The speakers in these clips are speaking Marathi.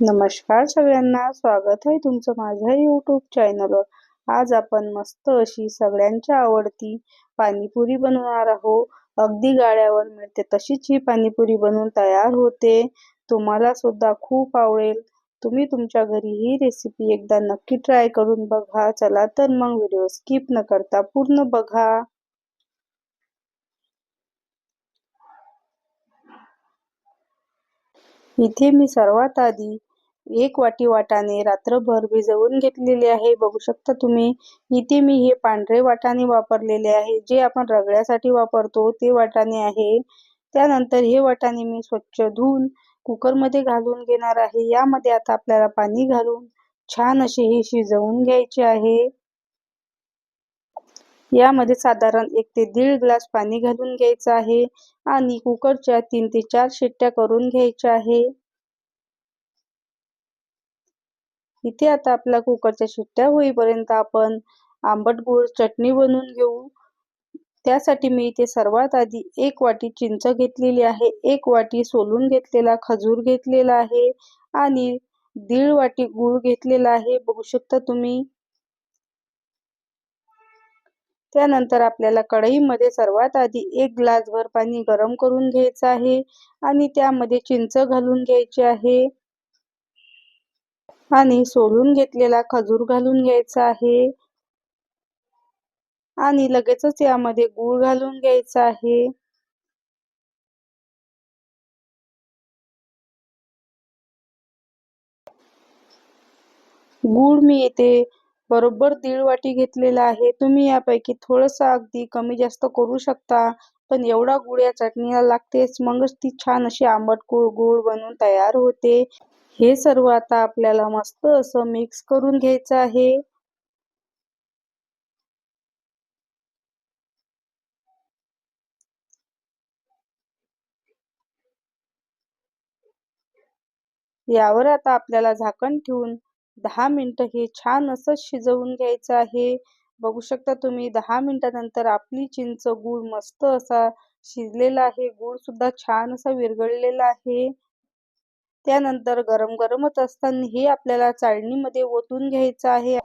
नमस्कार सगळ्यांना. स्वागत आहे तुमचं माझ्या यूट्यूब चॅनलवर आज आपण मस्त अशी सगळ्यांच्या आवडती पाणीपुरी बनवणार आहोत. अगदी गाड्यावर मिळते तशीच ही पाणीपुरी बनवून तयार होते. तुम्हाला सुद्धा खूप आवडेल. तुम्ही तुमच्या घरी ही रेसिपी एकदा नक्की ट्राय करून बघा. चला तर मग व्हिडिओ स्किप न करता पूर्ण बघा. इथे मी सर्वात आधी एक वाटी वाटाणे रात्रभर भिजवून घेतलेले आहे. बघू शकता तुम्ही इथे मी हे पांढरे वाटाणे वापरलेले आहे. जे आपण रगड्यासाठी वापरतो ते वाटाणे आहे. त्यानंतर हे वाटाणे मी स्वच्छ धुवून कुकरमध्ये घालून घेणार आहे. यामध्ये आता आपल्याला पाणी घालून छान असे हे शिजवून घ्यायचे आहे. यामध्ये साधारण एक ते दीड ग्लास पाणी घालून घ्यायचं आहे आणि कुकरच्या तीन ते चार शिट्ट्या करून घ्यायच्या आहे. इथे आता आपल्या कुकरच्या शिट्ट्या होईपर्यंत आपण आंबट गोड चटणी बनवून घेऊ. त्यासाठी मी इथे सर्वात आधी एक वाटी चिंच घेतलेली आहे. एक वाटी सोलून घेतलेला खजूर घेतलेला आहे आणि दीड वाटी गूळ घेतलेला आहे. बघू शकता तुम्ही. त्यानंतर आपल्याला कढईमध्ये सर्वात आधी एक ग्लासभर पाणी गरम करून घ्यायचं आहे आणि त्यामध्ये चिंच घालून घ्यायची आहे. आणि सोलून घेतलेला खजूर घालून घ्यायचा आहे. आणि लगेचच यामध्ये गूळ घालून घ्यायचा आहे. गूळ मी येथे बरोबर दीड वाटी घेतलेला आहे. तुम्ही यापैकी थोडस अगदी कमी जास्त करू शकता पण एवढा गुळ या चटणीला लागतेच. मगच ती छान अशी आंबट गुळ गुळ बनून तयार होते. हे सर्व आता आपल्याला मस्त असं मिक्स करून घ्यायचं आहे. यावर आता आपल्याला झाकण ठेवून दहा मिनिटं हे छान असं शिजवून घ्यायचं आहे. बघू शकता तुम्ही दहा मिनिटानंतर आपली चिंच गूळ मस्त असा शिजलेला आहे. गूळ सुद्धा छान असा विरघळलेला आहे. त्यानंतर गरम गरमच असताना हे आपल्याला चाळणीमध्ये ओतून घ्यायचं आहे.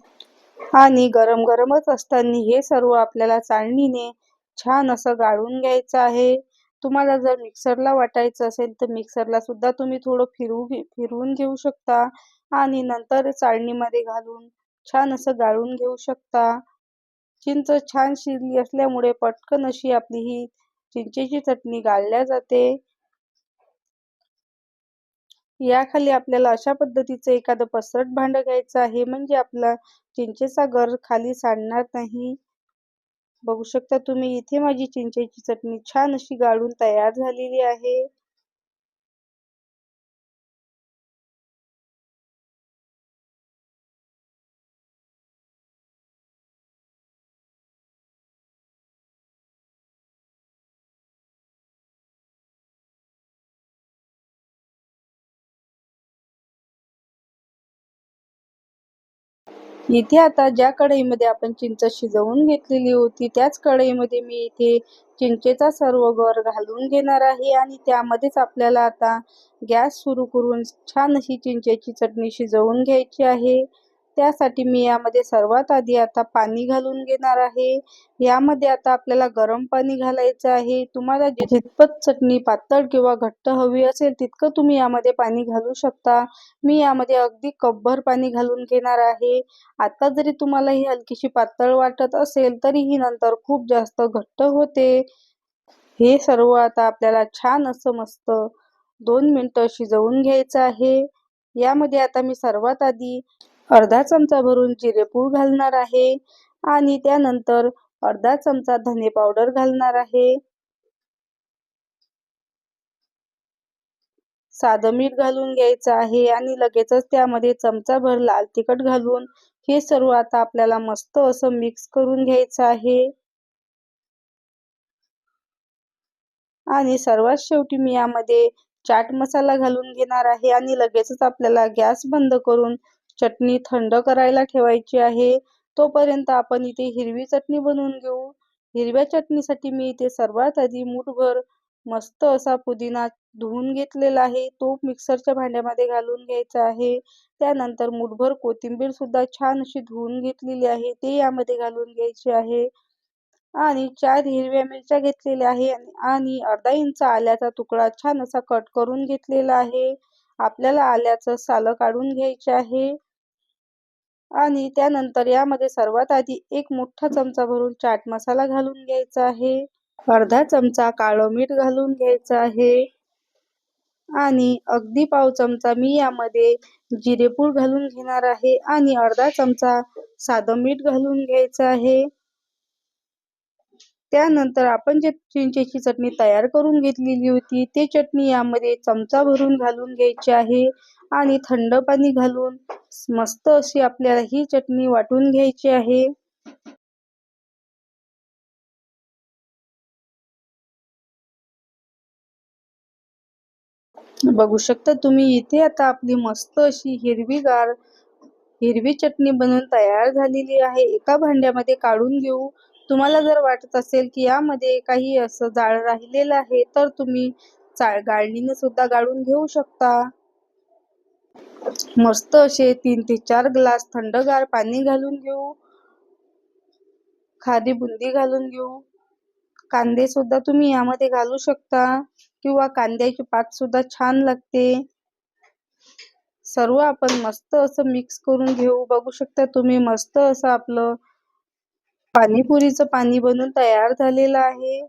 आणि गरम गरमच असताना हे सर्व आपल्याला चाळणीने छान असं गाळून घ्यायचं आहे. तुम्हाला जर मिक्सरला वाटायचं असेल तर मिक्सरला सुद्धा तुम्ही थोडं फिरवू फिरवून घेऊ शकता. आणि नंतर चाळणीमध्ये घालून छान असं गाळून घेऊ शकता. चिंच छान शिजली असल्यामुळे पटकन अशी आपली ही चिंचेची चटणी गाळल्या जाते. याखाली आपल्याला अशा पद्धतीचं एखादं पसरट भांड घ्यायचं आहे म्हणजे आपला चिंचेचा गर खाली सांडणार नाही. बघू शकता तुम्ही इथे माझी चिंचेची चटणी छान अशी गाळून तयार झालेली आहे. इथे आता ज्या कढईमध्ये आपण चिंच शिजवून घेतलेली होती त्याच कढईमध्ये मी इथे चिंचेचा सर्व गर घालून घेणार आहे आणि त्यामध्येच आपल्याला आता गॅस सुरू करून छान अशी चिंचेची चटणी शिजवून घ्यायची आहे. त्यासाठी मी यामध्ये सर्वात आधी आता पाणी घालून घेणार आहे. यामध्ये आता आपल्याला गरम पाणी घालायचं आहे. तुम्हाला जितपत चटणी पातळ किंवा घट्ट हवी असेल तितकं तुम्ही यामध्ये पाणी घालू शकता. मी यामध्ये अगदी कपभर पाणी घालून घेणार आहे. आता जरी तुम्हाला ही हलकीशी पातळ वाटत असेल तरीही नंतर खूप जास्त घट्ट होते. हे सर्व आता आपल्याला छान असं मस्त दोन मिनटं शिजवून घ्यायचं आहे. यामध्ये आता मी सर्वात आधी अर्धा चमचा भरून जिरेपूड घालणार आहे. आणि त्यानंतर अर्धा चमचा धने पावडर घालणार आहे. साधं मीठ घालून घ्यायचं आहे आणि लगेचच त्यामध्ये चमचा भर लाल तिखट घालून हे सर्व आता आपल्याला मस्त असं मिक्स करून घ्यायचं आहे. आणि सर्वात शेवटी मी यामध्ये चाट मसाला घालून घेणार आहे आणि लगेचच आपल्याला गॅस बंद करून चटणी थंड करायला ठेवायची आहे तोपर्यंत आपण इथे हिरवी चटणी बनवून घेऊ. हिरव्या चटणीसाठी मी इथे सर्वात आधी मूठभर मस्त असा पुदिना धुवून घेतलेला आहे. तो मिक्सरच्या भांड्यामध्ये घालून घ्यायचा आहे. त्यानंतर मुठभर कोथिंबीर सुद्धा छान अशी धुवून घेतलेली आहे. ते यामध्ये घालून घ्यायची आहे. आणि चार हिरव्या मिरच्या घेतलेल्या आहे. आणि अर्धा इंच आल्याचा तुकडा छान असा कट करून घेतलेला आहे. आपल्याला आल्याचं सालं काढून घ्यायचे आहे. आणि त्यानंतर यामध्ये सर्वात आधी एक मोठा चमचा भरून चाट मसाला घालून घ्यायचा आहे. अर्धा चमचा काळं मीठ घालून घ्यायचं आहे. आणि अगदी पाव चमचा मी यामध्ये जिरेपूड घालून घेणार आहे. आणि अर्धा चमचा साधं मीठ घालून घ्यायचं आहे. त्यानंतर आपण जे चिंचेची चटणी तयार करून घेतलेली होती ते चटणी यामध्ये चमचा भरून घालून घ्यायची आहे आणि थंड पाणी घालून मस्त अशी आपल्याला ही चटणी वाटून घ्यायची आहे. बघू शकता तुम्ही इथे आता आपली मस्त अशी हिरवीगार हिरवी चटणी बनवून तयार झालेली आहे. एका भांड्यामध्ये काढून घेऊ. तुम्हाला जर वाटत असेल की यामध्ये काही असं जाळ राहिलेलं आहे तर तुम्ही चाळ गाळणीने सुद्धा गाळून घेऊ शकता. मस्त असे तीन ते चार ग्लास थंडगार पाणी घालून घेऊ. खारी बुंदी घालून घेऊ. कांदे सुद्धा तुम्ही यामध्ये घालू शकता किंवा कांद्याची पात सुद्धा छान लागते. सर्व आपण मस्त असं मिक्स करून घेऊ. बघू शकता तुम्ही मस्त असं आपलं पाणीपुरीचं पाणी बनून तयार झालेलं आहे.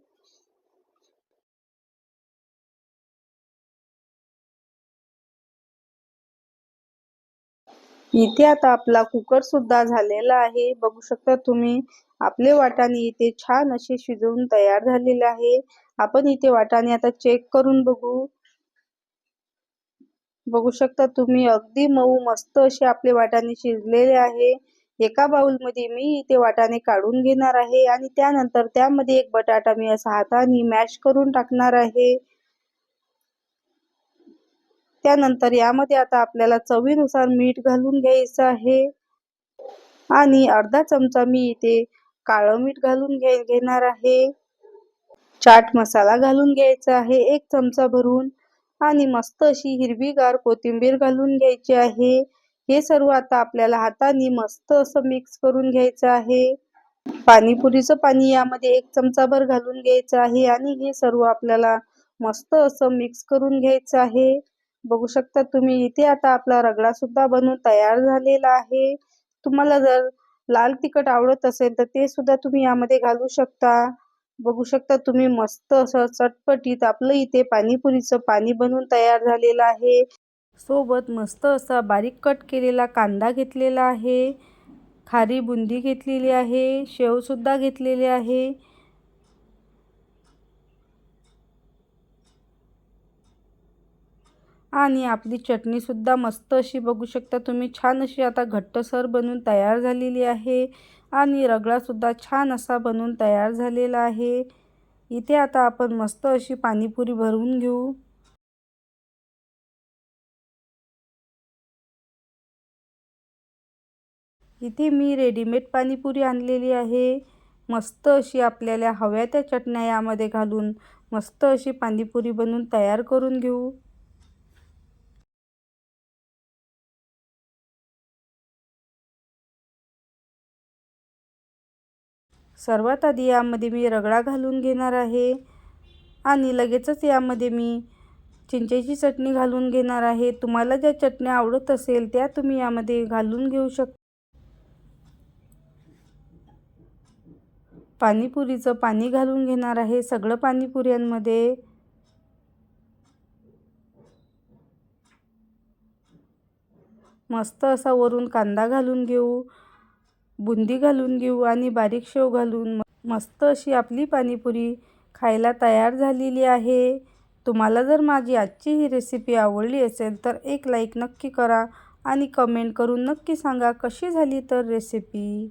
इथे आता आपला कुकर सुद्धा झालेला आहे. बघू शकता तुम्ही आपले वाटाणे इथे छान असे शिजवून तयार झालेले आहे. आपण इथे वाटाणे आता चेक करून बघू. बघू शकता तुम्ही अगदी मऊ मस्त असे आपले वाटाणे शिजलेले आहे. एका बाउलमध्ये मी इथे वाटाणे काढून घेणार आहे आणि त्यानंतर त्यामध्ये एक बटाटा मी असा हाताने मॅश करून टाकणार आहे. त्यानंतर यामध्ये आता आपल्याला चवीनुसार मीठ घालून घ्यायचं आहे. आणि अर्धा चमचा मी इथे काळं मीठ घालून घे घेणार आहे. चाट मसाला घालून घ्यायचा आहे एक चमचा भरून. आणि मस्त अशी हिरवीगार कोथिंबीर घालून घ्यायची आहे. हे सर्व आता आपल्याला हाताने मस्त असं मिक्स करून घ्यायचं आहे. पाणीपुरीचं पाणी यामध्ये एक चमचाभर घालून घ्यायचं आहे आणि हे सर्व आपल्याला मस्त असं मिक्स करून घ्यायचं आहे. बघू शकता तुम्ही इथे आता आपला रगडा सुद्धा बनवून तयार झालेला आहे. तुम्हाला जर लाल तिखट आवडत असेल तर ते सुद्धा तुम्ही यामध्ये घालू शकता. बघू शकता तुम्ही मस्त असं चटपटीत आपलं इथे पाणीपुरीचं पाणी बनवून तयार झालेलं आहे. सोबत मस्त असा बारीक कट केलेला कांदा घेतलेला आहे खारी बुंदी घेतलेली आहे शेवसुद्धा घेतलेली आहे. आणि आपली चटणीसुद्धा मस्त अशी बघू शकता तुम्ही छान अशी आता घट्टसर बनून तयार झालेली आहे आणि रगडासुद्धा छान असा बनून तयार झालेला आहे. इथे आता आपण मस्त अशी पाणीपुरी भरून घेऊ. इथे मी रेडीमेड पाणीपुरी आणलेली आहे. मस्त अशी आपल्याला हव्या त्या चटण्या यामध्ये घालून मस्त अशी पाणीपुरी बनवून तयार करून घेऊ. सर्वात आधी यामध्ये मी रगडा घालून घेणार आहे आणि लगेचच यामध्ये मी चिंचेची चटणी घालून घेणार आहे. तुम्हाला ज्या चटण्या आवडत असेल त्या तुम्ही यामध्ये घालून घेऊ शकता. पाणीपुरीचं पाणी घालून घेणार आहे. सगळं पाणीपुऱ्यांमध्ये मस्त असा वरून कांदा घालून घेऊ बुंदी घालून घेऊ आणि बारीक शेव घालून मस्त अशी आपली पाणीपुरी खायला तयार झालेली आहे. तुम्हाला जर माझी आजची ही रेसिपी आवडली असेल तर एक लाईक नक्की करा आणि कमेंट करून नक्की सांगा कशी झाली तर रेसिपी